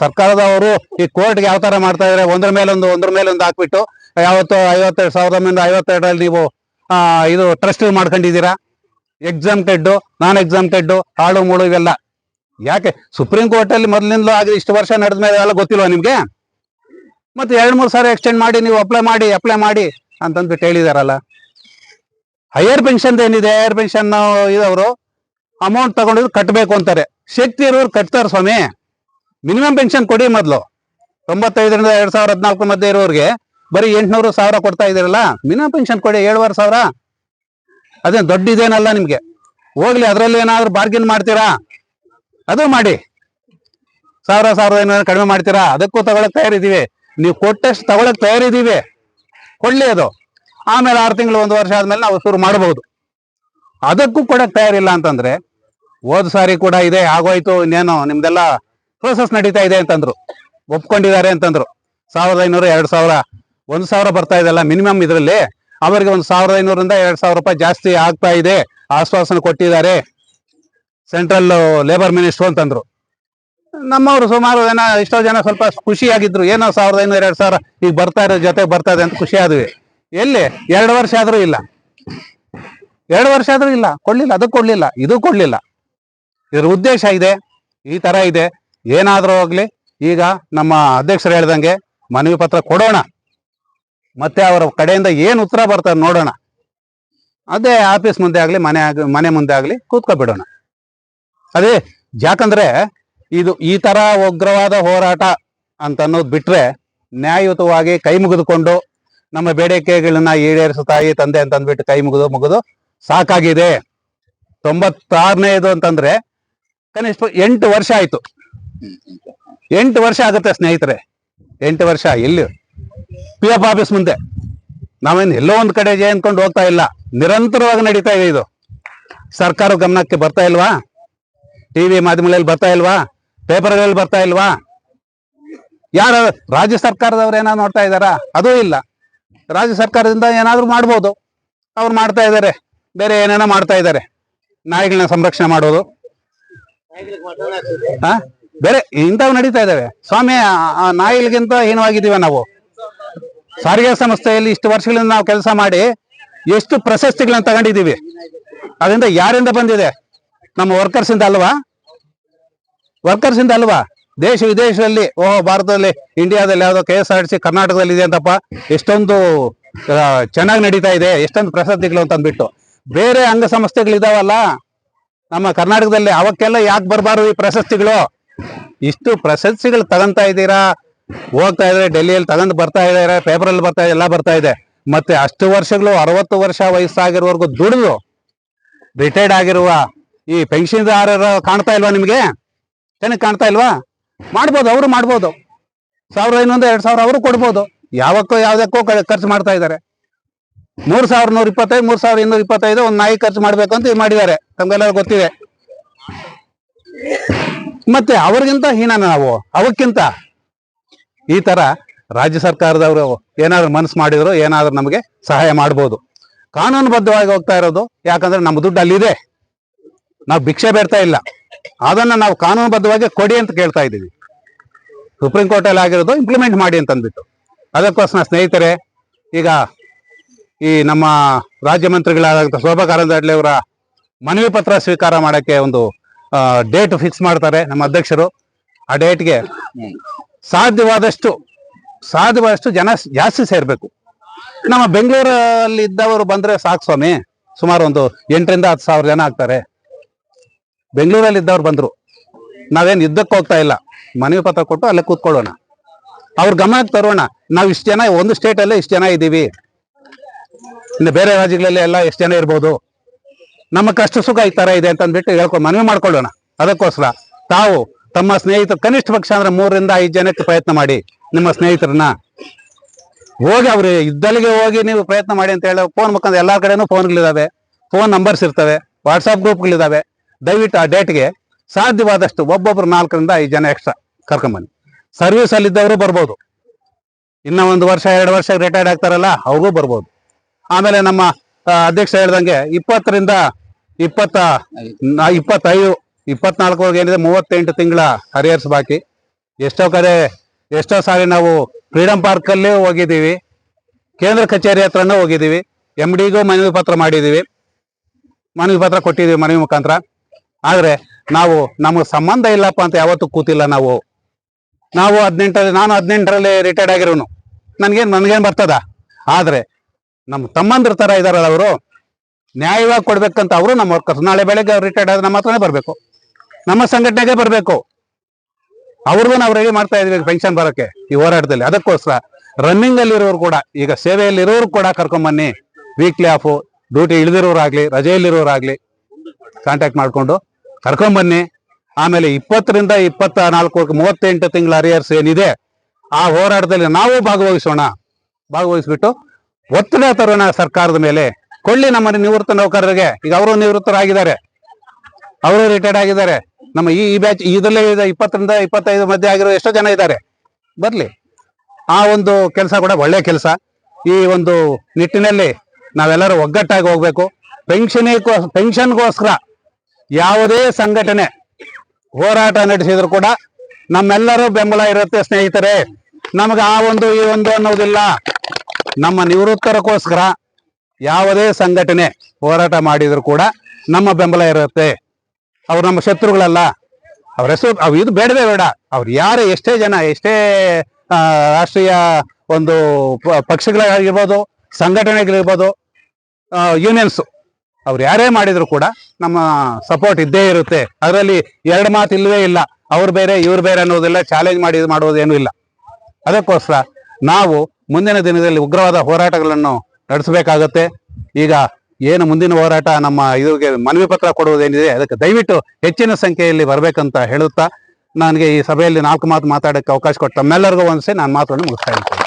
ಸರ್ಕಾರದವರು ಈ ಕೋರ್ಟ್ಗೆ ಯಾವ ತರ ಮಾಡ್ತಾ ಇದ್ರೆ ಒಂದ್ರ ಮೇಲೊಂದು ಒಂದ್ರ ಮೇಲೊಂದು ಹಾಕ್ಬಿಟ್ಟು, ಯಾವತ್ತು ಐವತ್ತೆರಡು ಸಾವಿರದ ಒಂಬೈನೂರ ಐವತ್ತೆರಡರಲ್ಲಿ ನೀವು ಇದು ಟ್ರಸ್ಟ್ ಮಾಡ್ಕೊಂಡಿದ್ದೀರಾ? ಎಕ್ಸಾಮ್ ಕೆಡ್ಡು ನಾನ್ ಎಕ್ಸಾಮ್ ಕೆಡ್ಡು ಹಾಳು, ಮೂಳು ಇವೆಲ್ಲ. ಯಾಕೆ? ಸುಪ್ರೀಂ ಕೋರ್ಟ್ ಅಲ್ಲಿ ಮೊದಲಿಂದಲೂ ಆಗಿ ಇಷ್ಟು ವರ್ಷ ನಡೆದ ಮೇಲೆ ಎಲ್ಲ ಗೊತ್ತಿಲ್ವಾ ನಿಮ್ಗೆ? ಮತ್ತೆ ಎರಡ್, ಮೂರು ಸಾರಿ ಎಕ್ಸ್ಟೆಂಡ್ ಮಾಡಿ, ನೀವು ಅಪ್ಲೈ ಮಾಡಿ ಅಪ್ಲೈ ಮಾಡಿ ಅಂತಂದ್ಬಿಟ್ಟು ಹೇಳಿದಾರಲ್ಲ. ಹೈಯರ್ ಪೆನ್ಷನ್ ಏನಿದೆ? ಹೈಯರ್ ಪೆನ್ಷನ್ ಇದವರು ಅಮೌಂಟ್ ತಗೊಂಡಿದ್ರು ಕಟ್ಟಬೇಕು ಅಂತಾರೆ. ಶಕ್ತಿ ಇರೋರು ಕಟ್ತಾರೆ ಸ್ವಾಮಿ. ಮಿನಿಮಮ್ ಪೆನ್ಷನ್ ಕೊಡಿ ಮೊದಲು. ತೊಂಬತ್ತೈದರಿಂದ ಎರಡ್ ಸಾವಿರ ಹದಿನಾಲ್ಕು ಮಧ್ಯೆ ಇರೋರಿಗೆ ಬರೀ ಎಂಟ್ನೂರು ಸಾವಿರ ಕೊಡ್ತಾ ಇದ್ದೀರಲ್ಲ ಮಿನಿಮಮ್ ಪೆನ್ಷನ್ ಕೊಡಿ, ಏಳುವರೆ ಸಾವಿರ. ಅದೇನು ದೊಡ್ಡ ಇದೇನಲ್ಲ ನಿಮ್ಗೆ. ಹೋಗ್ಲಿ, ಅದ್ರಲ್ಲಿ ಏನಾದ್ರು ಬಾರ್ಗಿನ್ ಮಾಡ್ತೀರಾ? ಅದು ಮಾಡಿ. ಸಾವಿರ, ಸಾವಿರದ ಏನಾದ್ರು ಕಡಿಮೆ ಮಾಡ್ತೀರಾ? ಅದಕ್ಕೂ ತಗೊಳಕ್ ತಯಾರಿದ್ದೀವಿ. ನೀವು ಕೊಟ್ಟಷ್ಟು ತಗೊಳಕ್ ತಯಾರಿದ್ದೀವಿ. ಕೊಡ್ಲಿ ಅದು. ಆಮೇಲೆ ಆರು ತಿಂಗಳು, ಒಂದು ವರ್ಷ ಆದ್ಮೇಲೆ ನಾವು ಶುರು ಮಾಡಬಹುದು ಅದಕ್ಕೂ ಕೊಡಕ್ ತಯಾರಿಲ್ಲ ಅಂತಂದ್ರೆ ಹೋದ್ ಸಾರಿ ಕೂಡ ಇದೆ ಆಗೋಯ್ತು ಇನ್ನೇನು, ನಿಮ್ದೆಲ್ಲ ಪ್ರೋಸೆಸ್ ನಡೀತಾ ಇದೆ ಅಂತಂದ್ರು. ಒಪ್ಕೊಂಡಿದ್ದಾರೆ ಅಂತಂದ್ರು. ಸಾವಿರದ ಐನೂರು, ಎರಡು ಸಾವಿರ, ಒಂದು ಸಾವಿರ ಬರ್ತಾ ಇದೆಲ್ಲ ಮಿನಿಮಮ್ ಇದರಲ್ಲಿ. ಅವರಿಗೆ ಒಂದು ಸಾವಿರದ ಐನೂರಿಂದ ಎರಡು ಸಾವಿರ ರೂಪಾಯಿ ಜಾಸ್ತಿ ಆಗ್ತಾ ಇದೆ. ಆಶ್ವಾಸನೆ ಕೊಟ್ಟಿದ್ದಾರೆ ಸೆಂಟ್ರಲ್ ಲೇಬರ್ ಮಿನಿಸ್ಟ್ರು ಅಂತಂದ್ರು. ನಮ್ಮವರು ಸುಮಾರು ಜನ, ಎಷ್ಟೋ ಜನ ಸ್ವಲ್ಪ ಖುಷಿಯಾಗಿದ್ರು. ಏನೋ ಸಾವಿರದ ಐನೂರು, ಎರಡು ಸಾವಿರ ಈಗ ಬರ್ತಾ ಇರೋ ಜೊತೆ ಬರ್ತಾ ಇದೆ ಅಂತ ಖುಷಿ ಆದ್ವಿ ಎಲ್ಲಿ? ಎರಡು ವರ್ಷ ಆದ್ರೂ ಇಲ್ಲ. ಎರಡು ವರ್ಷ ಆದ್ರೂ ಇಲ್ಲ. ಕೊಡ್ಲಿಲ್ಲ. ಅದಕ್ಕೆ ಕೊಡ್ಲಿಲ್ಲ. ಇದು ಕೊಡ್ಲಿಲ್ಲ. ಇದ್ರ ಉದ್ದೇಶ ಇದೆ. ಈ ತರ ಇದೆ. ಏನಾದ್ರೂ ಹೋಗ್ಲಿ ಈಗ ನಮ್ಮ ಅಧ್ಯಕ್ಷರು ಹೇಳ್ದಂಗೆ ಮನವಿ ಪತ್ರ ಕೊಡೋಣ. ಮತ್ತೆ ಅವರ ಕಡೆಯಿಂದ ಏನು ಉತ್ತರ ಬರ್ತಾರೆ ನೋಡೋಣ. ಅದೇ ಆಫೀಸ್ ಮುಂದೆ ಆಗಲಿ, ಮನೆ ಆಗ, ಮನೆ ಮುಂದೆ ಆಗಲಿ ಕೂತ್ಕೊಬಿಡೋಣ. ಅದೇ, ಯಾಕಂದ್ರೆ ಇದು ಈ ತರ ಉಗ್ರವಾದ ಹೋರಾಟ ಅಂತ ಅನ್ನೋದು ಬಿಟ್ರೆ ನ್ಯಾಯಯುತವಾಗಿ ಕೈ ಮುಗಿದುಕೊಂಡು ನಮ್ಮ ಬೇಡಿಕೆಗಳನ್ನ ಈಡೇರಿಸು ತಾಯಿ, ತಂದೆ ಅಂತ ಅಂದ್ಬಿಟ್ಟು ಕೈ ಮುಗಿದು ಮುಗಿದು ಸಾಕಾಗಿದೆ. ತೊಂಬತ್ತಾರನೇದು ಅಂತಂದ್ರೆ ಕನಿಷ್ಠ ಎಂಟು ವರ್ಷ ಆಯ್ತು. ಎಂಟು ವರ್ಷ ಆಗುತ್ತೆ ಸ್ನೇಹಿತರೆ. ಎಂಟು ವರ್ಷ ಎಲ್ಲಿ ಪಿ ಎಫ್ ಆಫೀಸ್ ಮುಂದೆ. ನಾವೇನು ಎಲ್ಲೋ ಒಂದ್ ಕಡೆ ಅಂದ್ಕೊಂಡು ಹೋಗ್ತಾ ಇಲ್ಲ. ನಿರಂತರವಾಗಿ ನಡೀತಾ ಇದೆ ಇದು. ಸರ್ಕಾರ ಗಮನಕ್ಕೆ ಬರ್ತಾ ಇಲ್ವಾ? ಟಿವಿ ಮಾಧ್ಯಮಗಳಲ್ಲಿ ಬರ್ತಾ ಇಲ್ವಾ? ಪೇಪರ್ಗಳಲ್ಲಿ ಬರ್ತಾ ಇಲ್ವಾ? ಯಾರ ರಾಜ್ಯ ಸರ್ಕಾರದವ್ರು ಏನಾದ್ರು ನೋಡ್ತಾ ಇದ್ದಾರಾ? ಅದೂ ಇಲ್ಲ. ರಾಜ್ಯ ಸರ್ಕಾರದಿಂದ ಏನಾದರೂ ಮಾಡ್ಬೋದು. ಅವ್ರು ಮಾಡ್ತಾ ಇದ್ದಾರೆ ಬೇರೆ ಏನೇನೋ ಮಾಡ್ತಾ ಇದ್ದಾರೆ ನಾಯಿಗಳನ್ನ ಸಂರಕ್ಷಣೆ ಮಾಡೋದು. ಹಾ ಬೇರೆ ಇಂಥವು ನಡೀತಾ ಇದ್ದಾವೆ. ಸ್ವಾಮಿ ನಾಯಿಗಳಿಗಿಂತ ಹೀನವಾಗಿದ್ದೀವ ನಾವು. ಸಾರಿಗೆ ಸಂಸ್ಥೆಯಲ್ಲಿ ಇಷ್ಟು ವರ್ಷಗಳಿಂದ ನಾವು ಕೆಲಸ ಮಾಡಿ ಎಷ್ಟು ಪ್ರಶಸ್ತಿಗಳನ್ನ ತಗೊಂಡಿದ್ದೀವಿ. ಅದರಿಂದ ಯಾರಿಂದ ಬಂದಿದೆ? ನಮ್ಮ ವರ್ಕರ್ಸ್ ಇಂದ ಅಲ್ವಾ? ವರ್ಕರ್ಸ್ ಇಂದ ಅಲ್ವಾ? ದೇಶ ವಿದೇಶದಲ್ಲಿ, ಓಹೋ, ಭಾರತದಲ್ಲಿ, ಇಂಡಿಯಾದಲ್ಲಿ ಯಾವುದೋ K S R T C ಕರ್ನಾಟಕದಲ್ಲಿ ಇದೆ ಅಂತಪ್ಪ. ಎಷ್ಟೊಂದು ಚೆನ್ನಾಗಿ ನಡೀತಾ ಇದೆ. ಎಷ್ಟೊಂದು ಪ್ರಶಸ್ತಿಗಳು ಅಂತ ಅಂದ್ಬಿಟ್ಟು. ಬೇರೆ ಅಂಗಸಂಸ್ಥೆಗಳಿದಾವಲ್ಲ. ನಮ್ಮ ಕರ್ನಾಟಕದಲ್ಲಿ ಅವಕ್ಕೆಲ್ಲ ಯಾಕೆ ಬರಬಾರ್ದು ಈ ಪ್ರಶಸ್ತಿಗಳು? ಇಷ್ಟು ಪ್ರಶಸ್ತಿಗಳು ತಗೊಂತಾ ಇದ್ದೀರಾ? ಹೋಗ್ತಾ ಇದ್ರೆ ಡೆಲ್ಲಿಯಲ್ಲಿ ತಗೊಂಡು ಬರ್ತಾ ಇದ್ದಾರೆ ಪೇಪರ್ ಅಲ್ಲಿ ಬರ್ತಾ ಎಲ್ಲ ಬರ್ತಾ ಇದೆ. ಮತ್ತೆ ಅಷ್ಟು ವರ್ಷಗಳು, ಅರವತ್ತು ವರ್ಷ ವಯಸ್ಸಾಗಿರೋರ್ಗು ದುಡಿದು ರಿಟೈರ್ಡ್ ಆಗಿರುವ ಈ ಪೆನ್ಷನ್ದಾರರ ಕಾಣ್ತಾ ಇಲ್ವಾ ನಿಮಗೆ? ಚೆನ್ನಾಗಿ ಕಾಣ್ತಾ ಇಲ್ವಾ? ಮಾಡ್ಬೋದು, ಅವರು ಮಾಡ್ಬೋದು. ಸಾವಿರ ಇನ್ನೊಂದು, ಎರಡು ಸಾವಿರ ಅವರು ಕೊಡ್ಬೋದು. ಯಾವಕ್ಕೋ ಯಾವ್ದಕ್ಕೋ ಖರ್ಚು ಮಾಡ್ತಾ ಇದ್ದಾರೆ. ಮೂರ್ ಸಾವಿರ ನೂರ ಇಪ್ಪತ್ತೈದು, ಮೂರ್ ಸಾವಿರ ಇನ್ನೂರ ಇಪ್ಪತ್ತೈದು, ಒಂದು ನಾಯಿ ಖರ್ಚು ಮಾಡ್ಬೇಕು ಅಂತ ಮಾಡಿದ್ದಾರೆ. ತಮ್ಗೆಲ್ಲರೂ ಗೊತ್ತಿದೆ. ಮತ್ತೆ ಅವ್ರಿಗಿಂತ ಹೀನ ನಾವು? ಅವಕ್ಕಿಂತ? ಈ ತರ ರಾಜ್ಯ ಸರ್ಕಾರದವರು ಏನಾದ್ರು ಮನಸ್ಸು ಮಾಡಿದ್ರು ಏನಾದ್ರು ನಮಗೆ ಸಹಾಯ ಮಾಡ್ಬೋದು. ಕಾನೂನುಬದ್ಧವಾಗಿ ಹೋಗ್ತಾ ಇರೋದು, ಯಾಕಂದ್ರೆ ನಮ್ಮ ದುಡ್ಡು ಅಲ್ಲಿದೆ. ನಾವು ಭಿಕ್ಷೆ ಬೇಡ್ತಾ ಇಲ್ಲ. ಅದನ್ನ ನಾವು ಕಾನೂನುಬದ್ಧವಾಗಿ ಕೊಡಿ ಅಂತ ಕೇಳ್ತಾ ಇದ್ದೀವಿ. ಸುಪ್ರೀಂ ಕೋರ್ಟ್ ಅಲ್ಲಿ ಆಗಿರೋದು ಇಂಪ್ಲಿಮೆಂಟ್ ಮಾಡಿ ಅಂತ ಅಂದ್ಬಿಟ್ಟು ಅದಕ್ಕೋಸ್ಕರ ಸ್ನೇಹಿತರೆ, ಈಗ ಈ ನಮ್ಮ ರಾಜ್ಯ ಮಂತ್ರಿಗಳಾದಂಥ ಶೋಭಾ ಕಾರಂದ್ಲಾಜೆ ಅವರ ಮನವಿ ಪತ್ರ ಸ್ವೀಕಾರ ಮಾಡಕ್ಕೆ ಒಂದು ಡೇಟ್ ಫಿಕ್ಸ್ ಮಾಡ್ತಾರೆ ನಮ್ಮ ಅಧ್ಯಕ್ಷರು. ಆ ಡೇಟ್ಗೆ ಸಾಧ್ಯವಾದಷ್ಟು ಸಾಧ್ಯವಾದಷ್ಟು ಜನ ಜಾಸ್ತಿ ಸೇರ್ಬೇಕು. ನಮ್ಮ ಬೆಂಗಳೂರಲ್ಲಿ ಇದ್ದವರು ಬಂದ್ರೆ ಸಾಕು ಸ್ವಾಮಿ. ಸುಮಾರು ಒಂದು ಎಂಟರಿಂದ ಹತ್ತು ಸಾವಿರ ಜನ ಆಗ್ತಾರೆ. ಬೆಂಗಳೂರಲ್ಲಿ ಇದ್ದವ್ರು ಬಂದ್ರು. ನಾವೇನು ಯುದ್ಧಕ್ಕೆ ಹೋಗ್ತಾ ಇಲ್ಲ. ಮನವಿ ಪತ್ರ ಕೊಟ್ಟು ಅಲ್ಲೇ ಕೂತ್ಕೊಳ್ಳೋಣ. ಅವ್ರ ಗಮನಕ್ಕೆ ತರೋಣ. ನಾವು ಇಷ್ಟು ಜನ, ಒಂದು ಸ್ಟೇಟ್ ಅಲ್ಲೇ ಇಷ್ಟು ಜನ ಇದ್ದೀವಿ. ಇನ್ನು ಬೇರೆ ರಾಜ್ಯಗಳಲ್ಲಿ ಎಲ್ಲ ಎಷ್ಟು ಜನ ಇರ್ಬೋದು. ನಮ್ಮ ಕಷ್ಟ ಸುಖ ಈ ತರ ಇದೆ ಅಂತ ಅಂದ್ಬಿಟ್ಟು ಹೇಳ್ಕೊ ಮನವಿ ಮಾಡ್ಕೊಳ್ಳೋಣ. ಅದಕ್ಕೋಸ್ಕರ ತಾವು ತಮ್ಮ ಸ್ನೇಹಿತರು ಕನಿಷ್ಠ ಪಕ್ಷ ಅಂದ್ರೆ ಮೂರರಿಂದ ಐದು ಜನಕ್ಕೆ ಪ್ರಯತ್ನ ಮಾಡಿ ನಿಮ್ಮ ಸ್ನೇಹಿತರನ್ನ. ಹೋಗಿ ಅವ್ರು ಇದ್ದಲ್ಲಿಗೆ ಹೋಗಿ ನೀವು ಪ್ರಯತ್ನ ಮಾಡಿ ಅಂತ ಹೇಳಿ ಫೋನ್ ಮುಖಾಂತರ ಎಲ್ಲಾ ಕಡೆನೂ ಫೋನ್ಗಳಿದಾವೆ ಫೋನ್ ನಂಬರ್ಸ್ ಇರ್ತವೆ ವಾಟ್ಸಾಪ್ ಗ್ರೂಪ್ಗಳಿದಾವೆ ದಯವಿಟ್ಟು ಆ ಡೇಟ್ಗೆ ಸಾಧ್ಯವಾದಷ್ಟು ಒಬ್ಬೊಬ್ರು ನಾಲ್ಕರಿಂದ ಐದು ಜನ ಎಕ್ಸ್ಟ್ರಾ ಕರ್ಕೊಂಬನ್ನಿ. ಸರ್ವಿಸ್ ಅಲ್ಲಿ ಇದ್ದವರು ಬರ್ಬೋದು. ಇನ್ನ ಒಂದು ವರ್ಷ, ಎರಡು ವರ್ಷ ರಿಟೈರ್ಡ್ ಆಗ್ತಾರಲ್ಲ, ಅವ್ರಿಗೂ ಬರ್ಬೋದು. ಆಮೇಲೆ ನಮ್ಮ ಅಧ್ಯಕ್ಷ ಹೇಳ್ದಂಗೆ ಇಪ್ಪತ್ತರಿಂದ ಇಪ್ಪತ್ತ ಇಪ್ಪತ್ತೈದು ಇಪ್ಪತ್ನಾಲ್ಕವರೆಗೆ ಏನಿದೆ, ಮೂವತ್ತೆಂಟು ತಿಂಗಳ ಹರಿಯರ್ಸ್ ಬಾಕಿ. ಎಷ್ಟೋ ಕಡೆ, ಎಷ್ಟೋ ಸಾರಿ ನಾವು ಫ್ರೀಡಂ ಪಾರ್ಕ್ ಅಲ್ಲಿ ಹೋಗಿದ್ದೀವಿ. ಕೇಂದ್ರ ಕಚೇರಿ ಹತ್ರನೂ ಹೋಗಿದ್ದೀವಿ. ಎಂ ಡಿಗೂ ಮನವಿ ಪತ್ರ ಮಾಡಿದ್ದೀವಿ. ಮನವಿ ಪತ್ರ ಕೊಟ್ಟಿದ್ದೀವಿ ಮನವಿ ಮುಖಾಂತರ. ಆದರೆ ನಾವು, ನಮಗೆ ಸಂಬಂಧ ಇಲ್ಲಪ್ಪ ಅಂತ ಯಾವತ್ತೂ ಕೂತಿಲ್ಲ ನಾವು. ನಾವು ಹದಿನೆಂಟರಲ್ಲಿ, ನಾನು ಹದಿನೆಂಟರಲ್ಲಿ ರಿಟೈರ್ಡ್ ಆಗಿರೋನು. ನನಗೇನು ನನಗೇನು ಬರ್ತದ? ಆದರೆ, ನಮ್ಮ ತಮ್ಮಂದ್ರ ಥರ ಇದ್ದಾರಲ್ಲ ಅವರು. ನ್ಯಾಯವಾಗಿ ಕೊಡ್ಬೇಕಂತ ಅವರು ನಮ್ಮ ವರ್ಕರ್ಸ್ ನಾಳೆ ಬೆಳಗ್ಗೆ ರಿಟೈರ್ಡ್ ಆದ್ರೆ ನಮ್ಮ ಹತ್ರನೇ ಬರಬೇಕು. ನಮ್ಮ ಸಂಘಟನೆಗೆ ಬರಬೇಕು. ಅವ್ರಿಗೂ ನಾವು ರೆಡಿ ಮಾಡ್ತಾ ಇದೀವಿ ಪೆನ್ಷನ್ ಬರೋಕ್ಕೆ ಈ ಹೋರಾಟದಲ್ಲಿ. ಅದಕ್ಕೋಸ್ಕರ ರನ್ನಿಂಗ್ ಅಲ್ಲಿ ಇರೋರು ಕೂಡ, ಈಗ ಸೇವೆಯಲ್ಲಿ ಇರೋರು ಕೂಡ ಕರ್ಕೊಂಬನ್ನಿ. ವೀಕ್ಲಿ ಆಫ್ ಡ್ಯೂಟಿ ಇಳಿದಿರೋರಾಗ್ಲಿ, ರಜೆಯಲ್ಲಿರೋರಾಗ್ಲಿ ಕಾಂಟ್ಯಾಕ್ಟ್ ಮಾಡಿಕೊಂಡು ಕರ್ಕೊಂಬನ್ನಿ. ಆಮೇಲೆ ಇಪ್ಪತ್ತರಿಂದ ಇಪ್ಪತ್ತ ನಾಲ್ಕು ಮೂವತ್ತೆಂಟು ತಿಂಗಳ ಅರಿಯರ್ಸ್ ಏನಿದೆ, ಆ ಹೋರಾಟದಲ್ಲಿ ನಾವು ಭಾಗವಹಿಸೋಣ. ಭಾಗವಹಿಸ್ಬಿಟ್ಟು ಒತ್ತಡ ತರೋಣ ಸರ್ಕಾರದ ಮೇಲೆ. ಕೊಳ್ಳಿ ನಮ್ಮ ನಿವೃತ್ತ ನೌಕರರಿಗೆ. ಈಗ ಅವರು ನಿವೃತ್ತರಾಗಿದ್ದಾರೆ. ಅವರು ರಿಟೈರ್ಡ್ ಆಗಿದ್ದಾರೆ. ನಮ್ಮ ಈ ಬ್ಯಾಚ್ ಇದರಲ್ಲೇ ಇದೆ, ಇಪ್ಪತ್ತರಿಂದ ಇಪ್ಪತ್ತೈದು ಮಧ್ಯೆ ಆಗಿರೋ ಎಷ್ಟೋ ಜನ ಇದ್ದಾರೆ. ಬರ್ಲಿ. ಆ ಒಂದು ಕೆಲಸ ಕೂಡ ಒಳ್ಳೆ ಕೆಲಸ. ಈ ಒಂದು ನಿಟ್ಟಿನಲ್ಲಿ ನಾವೆಲ್ಲರೂ ಒಗ್ಗಟ್ಟಾಗಿ ಹೋಗ್ಬೇಕು. ಪೆನ್ಷನ್ ಪೆನ್ಷನ್ಗೋಸ್ಕರ ಯಾವುದೇ ಸಂಘಟನೆ ಹೋರಾಟ ನಡೆಸಿದ್ರು ಕೂಡ ನಮ್ಮೆಲ್ಲರೂ ಬೆಂಬಲ ಇರುತ್ತೆ ಸ್ನೇಹಿತರೆ. ನಮಗೆ ಆ ಒಂದು, ಈ ಒಂದು ಅನ್ನೋದಿಲ್ಲ. ನಮ್ಮ ನಿವೃತ್ತರಕ್ಕೋಸ್ಕರ ಯಾವುದೇ ಸಂಘಟನೆ ಹೋರಾಟ ಮಾಡಿದ್ರು ಕೂಡ ನಮ್ಮ ಬೆಂಬಲ ಇರುತ್ತೆ. ಅವ್ರು ನಮ್ಮ ಶತ್ರುಗಳಲ್ಲ. ಅವ್ರ ಹೆಸರು ಅವ್ ಇದು ಬೇಡವೇ ಬೇಡ. ಅವ್ರು ಯಾರು ಎಷ್ಟೇ ಜನ, ಎಷ್ಟೇ ರಾಷ್ಟ್ರೀಯ ಒಂದು ಪಕ್ಷಗಳಾಗಿರ್ಬೋದು, ಸಂಘಟನೆಗಳಿರ್ಬೋದು ಯೂನಿಯನ್ಸ್ ಅವ್ರು ಯಾರೇ ಮಾಡಿದ್ರು ಕೂಡ ನಮ್ಮ ಸಪೋರ್ಟ್ ಇದ್ದೇ ಇರುತ್ತೆ. ಅದರಲ್ಲಿ ಎರಡು ಮಾತು ಇಲ್ಲವೇ ಇಲ್ಲ. ಅವ್ರು ಬೇರೆ, ಇವ್ರು ಬೇರೆ ಅನ್ನೋದಿಲ್ಲ ಚಾಲೆಂಜ್ ಮಾಡಿ, ಇದು ಮಾಡೋದೇನು ಇಲ್ಲ. ಅದಕ್ಕೋಸ್ಕರ ನಾವು ಮುಂದಿನ ದಿನದಲ್ಲಿ ಉಗ್ರವಾದ ಹೋರಾಟಗಳನ್ನು ನಡೆಸಬೇಕಾಗತ್ತೆ. ಈಗ ಏನು ಮುಂದಿನ ಹೋರಾಟ ನಮ್ಮ ಇದಕ್ಕೆ ಮನವಿ ಪತ್ರ ಕೊಡುವುದೇನಿದೆ ಅದಕ್ಕೆ ದಯವಿಟ್ಟು ಹೆಚ್ಚಿನ ಸಂಖ್ಯೆಯಲ್ಲಿ ಬರಬೇಕಂತ ಹೇಳುತ್ತಾ, ನನಗೆ ಈ ಸಭೆಯಲ್ಲಿ ನಾಲ್ಕು ಮಾತು ಮಾತಾಡೋಕ್ಕೆ ಅವಕಾಶ ಕೊಟ್ಟು ತಮ್ಮೆಲ್ಲರಿಗೂ ಒಂದ್ಸೆ ನಾನು ಮಾತನ್ನು ಮುಗಿಸ್ತಾ ಇದ್ದೀನಿ